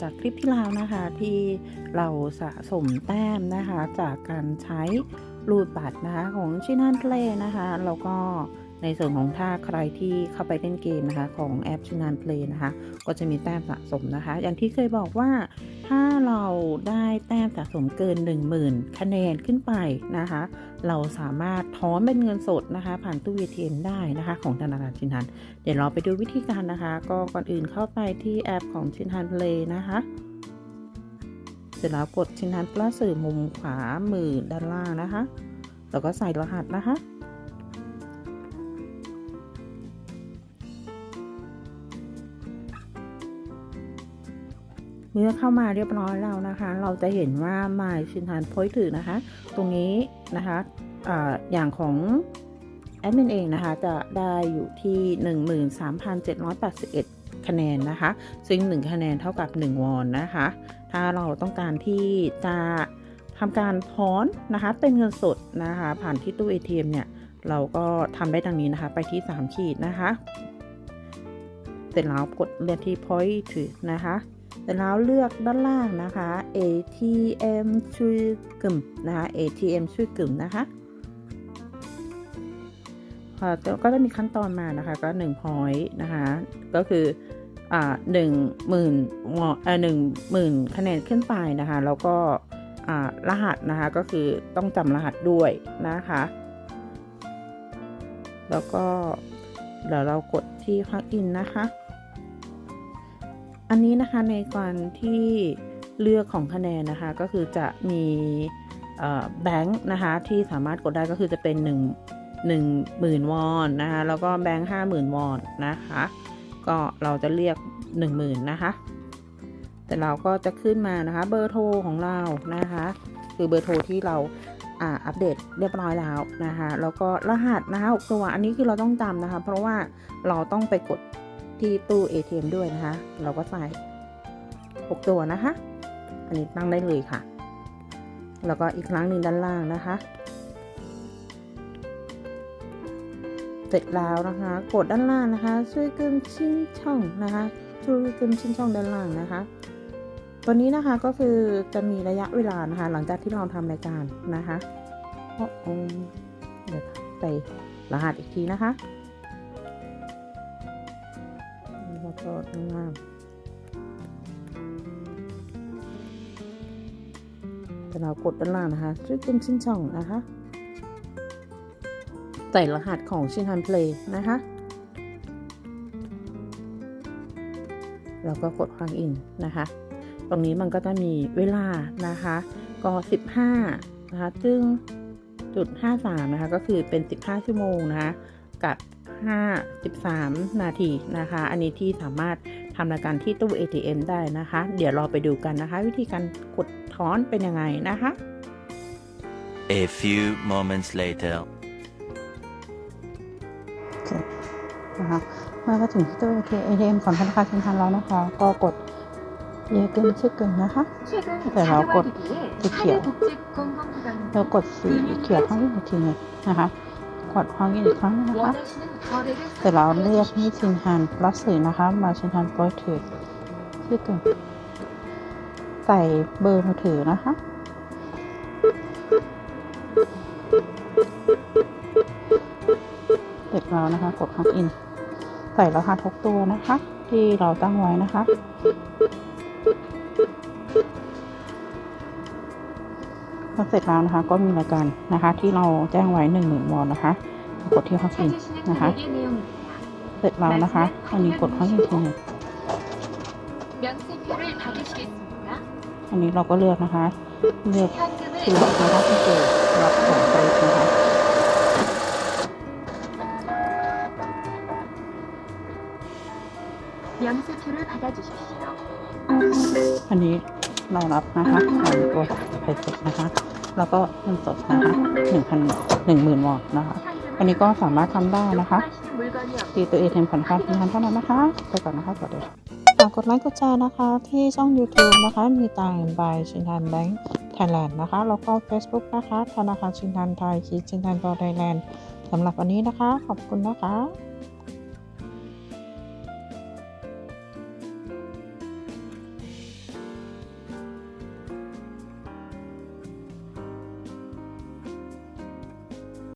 จากคลิปที่แล้วนะคะที่เราสะสมแต้มนะคะ จากการใช้รูดบัตรนะคะของชินันเพลนะคะแล้วก็ในส่วนของถ้าใครที่เข้าไปเล่นเกมนะคะ ของแอปชินันเพลนะคะ ก็จะมีแต้มสะสมนะคะ อย่างที่เคยบอกว่า ถ้าเราได้แต้มสะสมเกิน 10,000 คะแนนขึ้นไปนะคะ เราสามารถถอนเป็นเงินสดนะคะ ผ่านตู้ ATM ได้นะคะ ของธนาคารชินทัน เดี๋ยวเราไปดูวิธีการนะคะ ก็ก่อนอื่นเข้าไปที่แอปของชินทันเพลย์นะคะ เสร็จแล้วกดชินทันพลัสสื่อมุมขวามือด้านล่างนะคะ แล้วก็ใส่รหัสนะคะ เมื่อเข้ามาเรียบร้อยแล้วนะคะ เราจะเห็นว่า My ชินทันพอยถือนะคะ ตรงนี้นะคะออย่างของแอดมินเองนะคะจะได้อยู่ที่ 13,781 คะแนนนะคะ ซึ่ง 1 คะแนนเท่ากับ 1 วอนนะคะ ถ้าเราต้องการที่จะทำการถอนนะคะเป็นเงินสดนะคะ ผ่านที่ตู้ ATM เนี่ย เราก็ทำได้ดังนี้นะคะ ไปที่ 3 ขีดนะคะ เสร็จแล้วกดเลือกที่ point ถือนะคะ เสร็จแล้วเลือกด้านล่างนะคะ ATM ช่วยกึ่มนะคะ ATM ช่วยกึ่มนะคะก็จะมีขั้นตอนมานะคะก็1 point นะคะก็คืออ่าหนึ่งหมื่นหนึ่งหมื่นคะแนนขึ้นไปนะคะ แล้วก็อ่ารหัสนะคะก็คือต้องจำรหัสด้วยนะคะ แล้วก็เดี๋ยวเรากดที่ plug in นะคะ อันนี้นะคะในการที่เลือกของคะแนนนะคะก็คือจะมีแบงค์นะคะที่สามารถกดได้ก็คือจะเป็น 1 1 0,000 วอนนะคะแล้วก็แบงค์50,000วอนนะคะก็เราจะเรียก 10,000นะคะแต่เราก็จะขึ้นมานะคะเบอร์โทรของเรานะคะคือเบอร์โทรที่เราอ่าอัปเดตเรียบร้อยแล้วนะคะแล้วก็รหัสนะคะ6ตัวอันนี้คือเราต้องจำนะคะ เพราะว่าเราต้องไปกด ที่ตู้ ATM ด้วยนะคะ เราก็ใส่ 6 ตัวนะคะ อันนี้ตั้งได้เลยค่ะ แล้วก็อีกครั้งหนึ่งด้านล่างนะคะ เสร็จแล้วนะคะ กดด้านล่างนะคะ ช่วยกึมชิ้นช่องนะคะช่วยกึมชิ้นช่องด้านล่างนะคะตัวนี้นะคะก็คือจะมีระยะเวลานะคะ หลังจากที่เราทำรายการนะคะเดี๋ยวใส่รหัสอีกทีนะคะ ก็ด้านล่างแต่เรากดด้านล่างนะคะช่วยกึมชิ้นช่องนะคะใส่รหัสของชินฮันเพลย์นะคะ แล้วก็กดฟังอินนะคะ ตรงนี้มันก็จะมีเวลานะคะ ก็ 15 นะคะ ซึ่งจุด 53 นะคะ ก็คือเป็น 15 ชั่วโมงนะคะ กับ 53นาทีนะคะ อันนี้ที่สามารถทำรายการที่ตู้ ATM ได้นะคะ เดี๋ยวเราไปดูกันนะคะ วิธีการกดถอนเป็นยังไงนะคะ A few moments later. นะคะเมื่อมาถึงที่ตู้ ATM ของธนาคารกรุงไทยแล้วนะคะ ก็กดเยเกินชื่อเกินนะคะแต่เรากดสีเขียวแล้วกดสีเขียวทั้งอีกทีหนึงนะคะ กดฟังอีกครั้งนะคะ แต่เราเรียกที่ชินฮันรับสื่อนะคะ มาชินฮันโปรยถือชื่อเกินใส่เบอร์มือถือนะคะเสร็จแล้วนะคะ กดพักอิน ใส่รหัสทุกตัวนะคะ ที่เราตั้งไว้นะคะ อเสร็จแล้วนะคะ ก็มีรายการนะคะ ที่เราแจ้งไว้หนึ่งหมื่นวอนนะคะกดที่ข้อสิ่นะคะ เสร็จแล้วนะคะอันนี้กดข้อสิ่ทีนึงอันนี้เราก็เลือกนะคะ เลือกคือนะคะที่เกิดรับของไปนะคะอันนี้เรารับนะคะอันตัวไปเสร็จนะคะ แล้วก็เงินสดนะคะหนึ่งพันหนึ่งหมื่นวอนนะคะ อันนี้ก็สามารถทำได้นะคะตีตัวเอเทมผ่อนคลายงานเท่านั้นนะคะ ไปก่อนนะคะ สวัสดีค่ะฝากกดไลค์กดแชร์นะคะ ที่ช่อง YouTube นะคะ มีต่ายบายชินทันแบงก์ไทยแลนด์นะคะ แล้วก็ Facebook นะคะ ธนาคารชินทันไทยคีชินทันบอลไทยแลนด์สำหรับวันนี้นะคะ ขอบคุณนะคะ